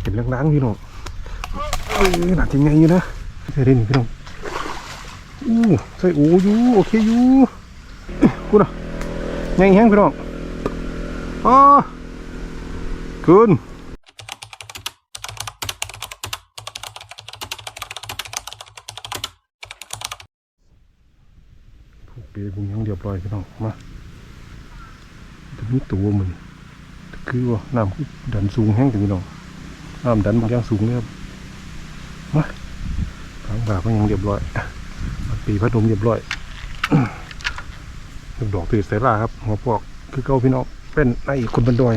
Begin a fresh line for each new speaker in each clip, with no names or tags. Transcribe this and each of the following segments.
เห็นล้างๆพี่น้องเอ้ยหนักจริงไงอยู่นะใส่ได้นี่พี่น้องอู้ใส่โอ้ยูโอเคอยู่กูนะไงแห้งพี่น้องอ๋อขึ้นผูกเปรย์บุงยังเรียบร้อยพี่น้องมาจะมีตัวมัน คือว่าน้ำคือดันสูงแห้งถึงพี่น้องน้ำดันบางอย่างสูงเลยครับมาทางบ่าก็ยังเรียบร้อยปีพัดลมเรียบร้อยลูกดอกตื่นสายลาครับหัวปอกคือเก้าพี่น้องเป็นไอ้คนบันดอย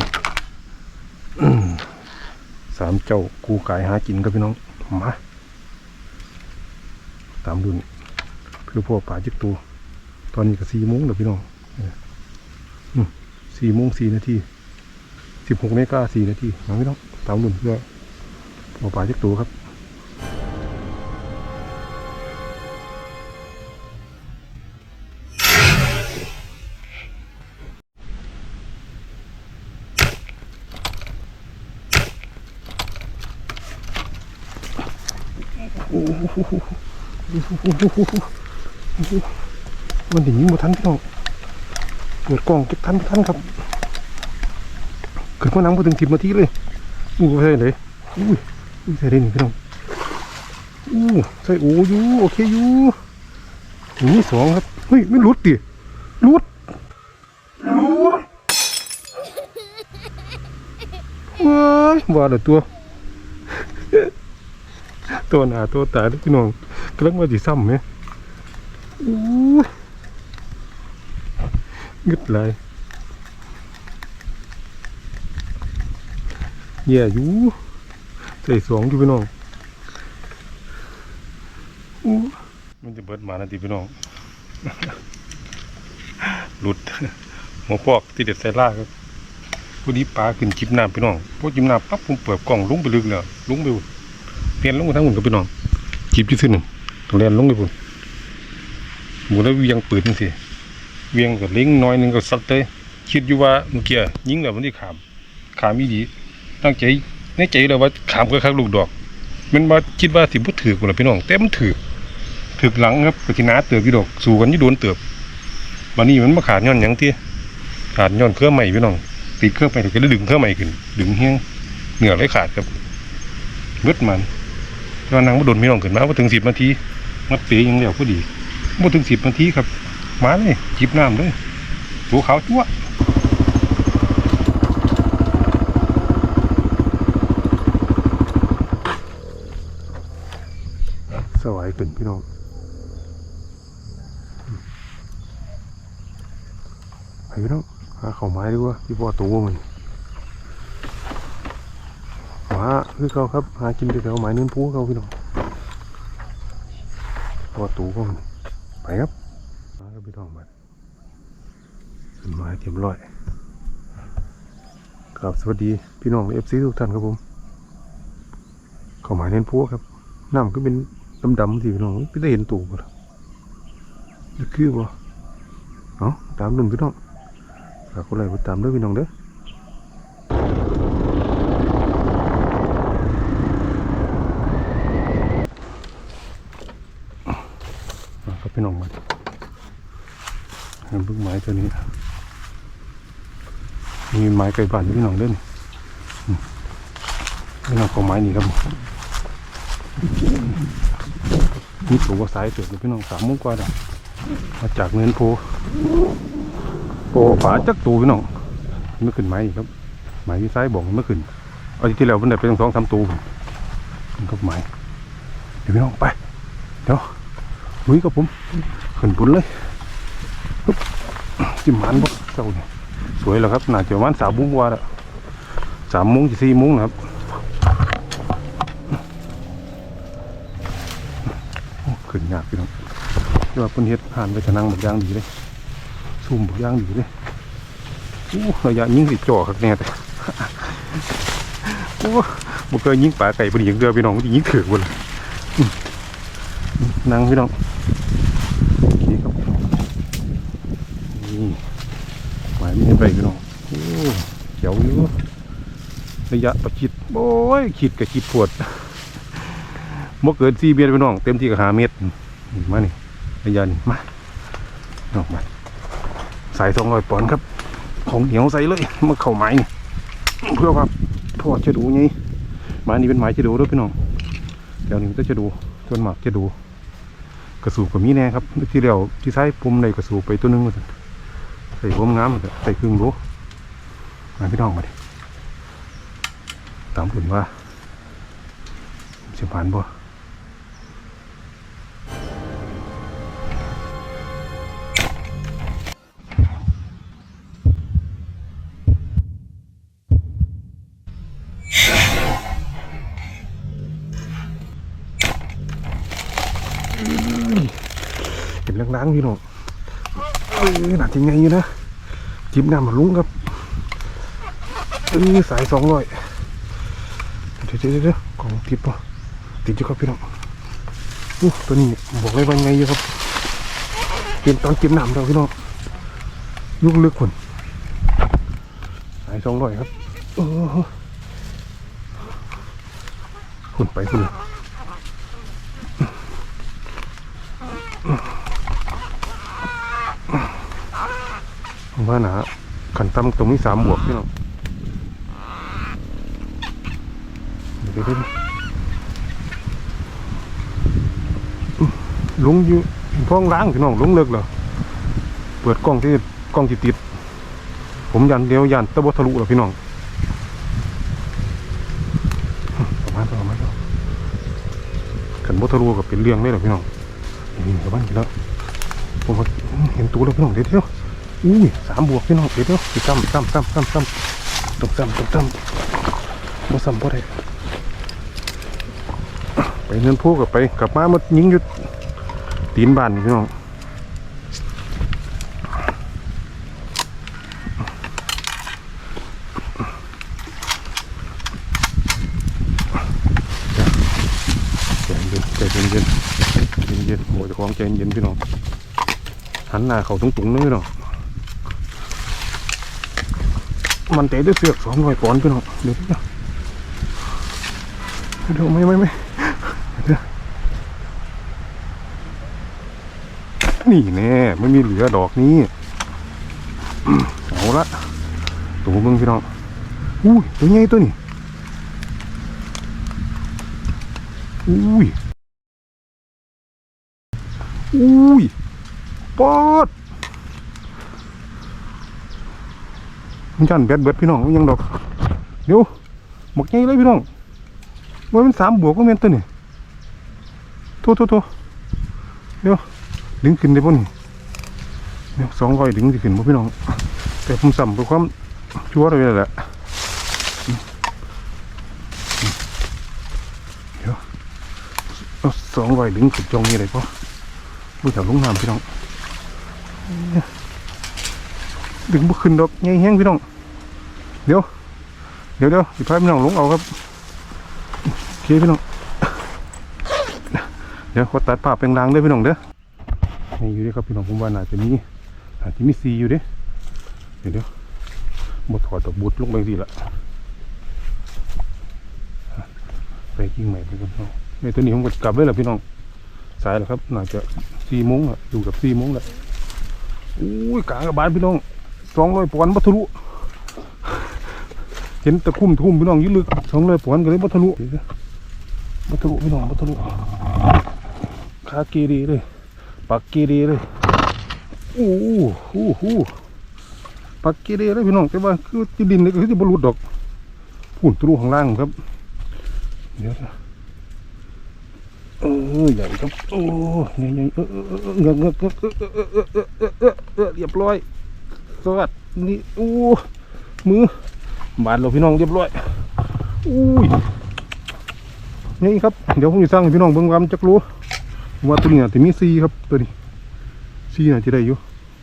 สามเจ้ากูกายหากินกับพี่น้องมาตามดุนคือพวกป่าจิกตูตอนนี้ก็สี่โมงแล้วพี่น้องสี่มสี่โมงสี่นาที สิบหกเมกาสี่นาทีน้องพี่น้องตามรุ่นเพื่อหมอป่าจักตัวครับมันถึงยิงมาทันพี่น้องเปิดกล้องเก็บทันทันครับ ขึ้นมานั่งมาถึงสิบนาทีเลยอู้ใส่เลยอุ้ยอุ้ใส่ได้หนึ่งพี่น้องอู้ใส่โอ้ยูโอเคอยูอย่างนี้สองครับเฮ้ยไม่หลุดดิหลุดหลุดว้ายว่าแต่ตัว ตัวหนาตัวตายพี่น้องกำลังมาจีซ้ำไหมอู้งึดเลย แย่อยู่ใส่สองอยู่พี่น้องอู้มันจะเบิดมานาทีพี่น้องหลุดหัวปอกที่เด็ดใส่ล่าครับพอดีปลาขึ้นจิบน้ำพี่น้องพอจิบน้ำปั๊บผมเปิดกล่องลุ้งไปลึกเลยลุ้งไปเรียนลุ้งไปทั้งหมดกับพี่น้องจิบที่ซื่อหนึ่งเรียนลงไปพุ่นหมูแล้วเวียงปืนสิเวียงกับเล้งน้อยหนึงก็สัดเลยคิดอยู่ว่าเมื่อกี้ยิงแล้วมันที่ขามขามอีดี ตั้งใจในใจเลยว่าขามก็คักลูกดอก มันมาคิดว่าสิบ่ถือกว่าล่ะพี่น้องแต่มันถือถือหลังครับก็สินาเติบพี่ดอกสู้กันยู่โดนเติบบัดนี้มันมาขาดย้อนหยังที่ขาดย้อนเครื่องใหม่พี่น้องติดเครื่องไปก็เลยดึงเครื่องใหม่ขึ้น ดึงเฮียงเหนือเลยขาดครับเบิดมันก็นางบ่โดนพี่น้องขึ้นมาบ่าถึง10นาทีมาเปยยังแล้วพอดีบ่ถึง10นาทีครับมาเลยจิบน้ำเลยตัวขาวจั๊วะสวายขึ้นพี่น้องไปพี่น้องหาเขาไม้ดีกว่าพี่พ่อตัวมันหมาคือเขาครับ หากินแถวไม้เนื้อพูเขาพี่น้องพ่อตัวก็มันไปครับมาครับพี่น้องมาขึ้นไม้เตรียมร้อยครับสวัสดีพี่น้องเอฟซีทุกท่านครับผมเขาหมาเน้นพวกครับน้ำก็เป็น ดำๆสิพี่น้องไม่ได้เห็นตูบ่ล่ะจะคือบ่เอาตามหนึ่งพี่น้องฝากคนไรไปตามด้วยพี่น้องเด้อมาครับพี่น้องมาเห็นพิ่งไม้ตัวนี้มีไม้ไก่บ้านพี่น้องเด้อนี่พี่น้องเอาไม้นี่ครับ นี่ตัวว่าสายเติบเลยพี่น้องสามโมงกว่าแล้วมาจากเนินโพโพฝาจักตัวพี่น้องไม่ขึ้นไม้ครับไม้ที่ซ้ายบอกไม่ขึ้นเอาที่ที่แล้วมันได้ไปตั้งสองสามตัวมันก็ไม้เดี๋ยวพี่น้องไปเดี๋ยวลุยกับผมขึ้นบนเลยจิ้มมันบ่เจ้าเนี่ยสวยแล้วครับน่าจะประมาณสามโมงกว่าล้วสามมงจะสี่โมงนะครับ ขึ้นยากพี่น้องแต่ว่าเพิ่นเฮ็ดผ่านไปทะนังบักย่างดีเลยซุ่มบักย่างดีเลยโอ้ระยะยิงสิจ่อคักแน่แต่โอ้บ่เคยยิงป่าไก่บ่ได้ยิงเรือพี่น้องยิงถือกบ่ล่ะนั่งพี่น้องนี่ครับนี่หมายมีไปพี่น้องโอ้เขียวอยู่ระยะประชิดโอ้ยขีดกับขีดปวด บ่เกินสี่เมตรพี่น้อง เต็มที่ก็หาเมตรมานี่ระยะนี่มาออกมาสายสองร้อยปอนด์ครับ ของเหนียวใส่เลยมาเข่าไม้นี่เพื่อว่าพอจะดูไงไม้นี่เป็นไม้จะดูด้วยพี่น้องเดี๋ยวนี้ก็จะดูส่วนมากจะดูกระสูบกับมีแน่ครับ ที่เดียวที่ใช้ปุ่มในกระสูบไปตัวหนึงว่าซั่นใส่ผมงามใส่ครึ่งโลมาพี่น้องมาดิตามผลว่าเสียผ่านบ่ ล้างพี่น้องเออหนักจริงไงอยู่นะจิบน้ำมาลุ้งครับเออสายสองร้อยเดี๋ยวเดี๋ยวเของติดปะติดอยู่ครับพี่น้องอู้ตัวนี้บอกเลยว่าไงอยู่ครับเป็นตอนจิ้มน้ำเราพี่น้องยุกลึกคนสายสองร้อยครับโอ้โหคนไปคน ว่าหนาขันตั้มตรงนี้สามบวกพี่น้องเดี๋ยวเดี๋ยวเดี๋ยวอื้อลุงอยู่พ้องล้างพี่น้องลุงเลิกเหรอเปิดกล้องที่กล้องที่ติดผมยันเดียวยันตะบทะลุเหรอพี่น้องประมาณประมาณขันบทะลุกับเป็นเรื่องได้เหรอพี่น้องนี่ประมาณกี่แล้วผมเห็นตัวแล้วพี่น้องเดี๋ยวเดี๋ยว อุ้ยสามบวกพี่น้องเดี๋ยวเดี๋ยวสิซ้ำซ้ำซ้ำซ้ำซ้ำต้องซ้ำต้องซ้ำบ่ซ้ำบ่ได้ไปเนินพูกับไปกลับมามายิงอยู่ตีนบานพี่น้องใจเย็นใจเย็นเย็นเย็นโอ้ยเจะคล้าของใจเย็นพี่น้องหันหน้าเขาตรงๆเลยพี่น้อง มันเตะด้วยเสือกสองร้อยปอนด์พี่น้องเดี๋ยวเดี๋ยวเดี๋ยวไม่ไม่ไม่นี่แน่ไม่มีเหลือดอกนี้เอาละตัวมึงพี่น้องอุ้ยตัวใหญ่ตัวนี้อุ้ยอุ้ยปอด มันจันแบดเบิดพี่น้องยังดอกเดี๋ยวบอกใหญ่เลยพี่น้องว่าเป็นสามบวกก็เมนตัวนี่โทษโทษโทษเดี๋ยวดึงขึ้นได้ป่นี่เนี่ยสองร้อยดึงจะขึ้นป่พี่น้อง แต่ผมสั่มเพื่อความชัวร์เลยแหละเดี๋ยวสองร้อยดึงขึ้นจองนี่เลยป่ะผู้แถวลุงน้ำพี่น้องเนี่ย ดึงบุขึ้นดอกไงแห้งพี่น้อง เดี๋ยว เดี๋ยวเดี๋ยวสิพาพี่น้องลงเอาครับโอเคพี่น้อง เดี๋ยวขอตัดภาพเป็นรางๆด้วยพี่น้องเด้อนี่อยู่ด้ครับพี่น้องผมว่าน่าจะมีอาจจะมีซีอยู่เด้เดี๋ยวเดี๋ยวบดถอดตกบุดลงไปสิละไปกิ้งใหม่ไปกันพี่น้องในตัวนี้ผมก็กลับเลยแหละพี่น้องสายแล้วครับน่าจะสี่โมงละอยู่กับสี่โมงละอุ้ยกลางกับบานพี่น้อง สองร้อยปอนด์บัทลุเห็นตะคุ่มทุ่มพี่น้องยืดลึกสองร้อยปอนด์ก็เลยบัทลุบัทลุพี่น้องบัทลุคาเกรีเลยปักเกีรีเลยโอ้โหโหปักเกีรีเลยพี่น้องแต่ว่าคือที่ดินนี่ก็คือที่บรรลุดดอกพุ่นตรูข้างล่างครับเดี๋ยวเออใหญ่ครับโอ้ใหญ่ใหญ่เออเออเออเงือกเงือกเงือกเออเออเออเออเออเออเออเรียบร้อย สวัสดนี่โอ้มือบาดเราพี่น้องเรียบร้อยอุ้ยนี่ครับเดี๋ยวผมจะสร้างพี่น้องเบิ่งความจักรู้ว่าตัวนี้น่ะมีซีครับตัวนี้ซีน่ะจะได้อยู่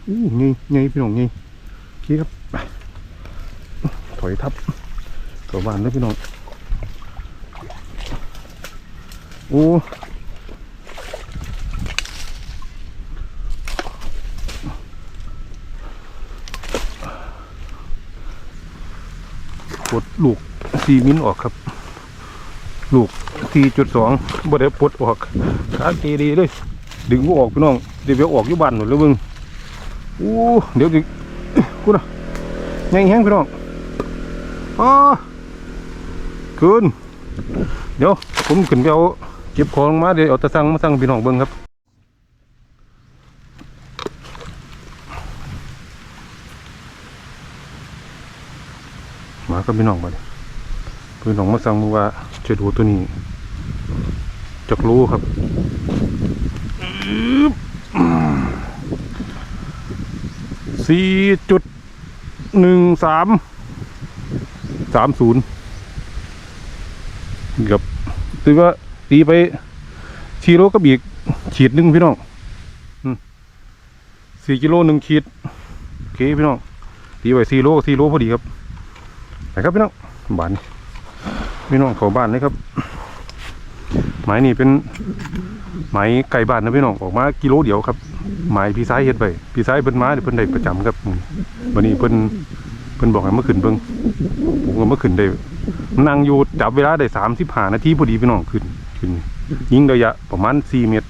อู้ไงไงพี่น้องไงโอเคครับไปถอยทับกลับบ้านแล้วพี่น้องโอ้กด ลูกซีมินออกครับ ลูกสี่จุดสองบ่ได้ปลดออกขาเกดีเลย ดึงบ่ออกพี่น้องเดี๋ยวออกอยู่บ้านหมดแล้วมึงอู้เดี๋ยวดิกูนะใหญ่แห้งพี่น้องอ๋อเกินเดี๋ยวผมขึ้นไปเอาเก็บของมาเดี๋ยวเอาตะสั่งมาสั่งพี่น้องเบิ่งครับ มากับพี่น้องมาเลยพี่น้องมาสั่งว่าจะดูตัวนี้จักรู้ครับสี่จุดหนึ่งสามสามศูนย์กับตือว่าตีไปสี่โลกับอีกขีดหนึ่งพี่น้องสี่กิโลหนึ่งขีดโอเคพี่น้องตีไปสี่โลสี่โลพอดีครับ ครับพี่น้องบ้านพี่น้องเขาบ้านเลยครับหมายนี่เป็นหมายไก่บ้านนะพี่น้องออกมากิโลเดียวครับหมายพี่ซ้ายเฮ็ดไปพี่ซ้ายเพิ่นมาเดี๋ยวเพิ่นได้ประจำครับวันนี้เพิ่นเพิ่นบอกให้เมื่อขึ้นเบิ่งผมก็เมื่อขึ้นได้นั่งอยู่จับเวลาได้สามสิบห้านาทีพอดีพี่น้องขึ้นขึ้นยิงระยะประมาณสี่เมตร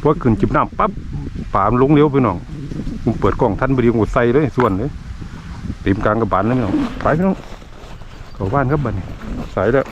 พอขึ้นจิบน้ำปั๊บป่ามันลงเร็วพี่น้องผมเปิดกล้องทันพอดีผมดใส่เลยส่วนเลย เต็มกลางกระบาลแลยพี่น้องไปพี่น้องเข้าบ้านครับบัดนสายแล้ว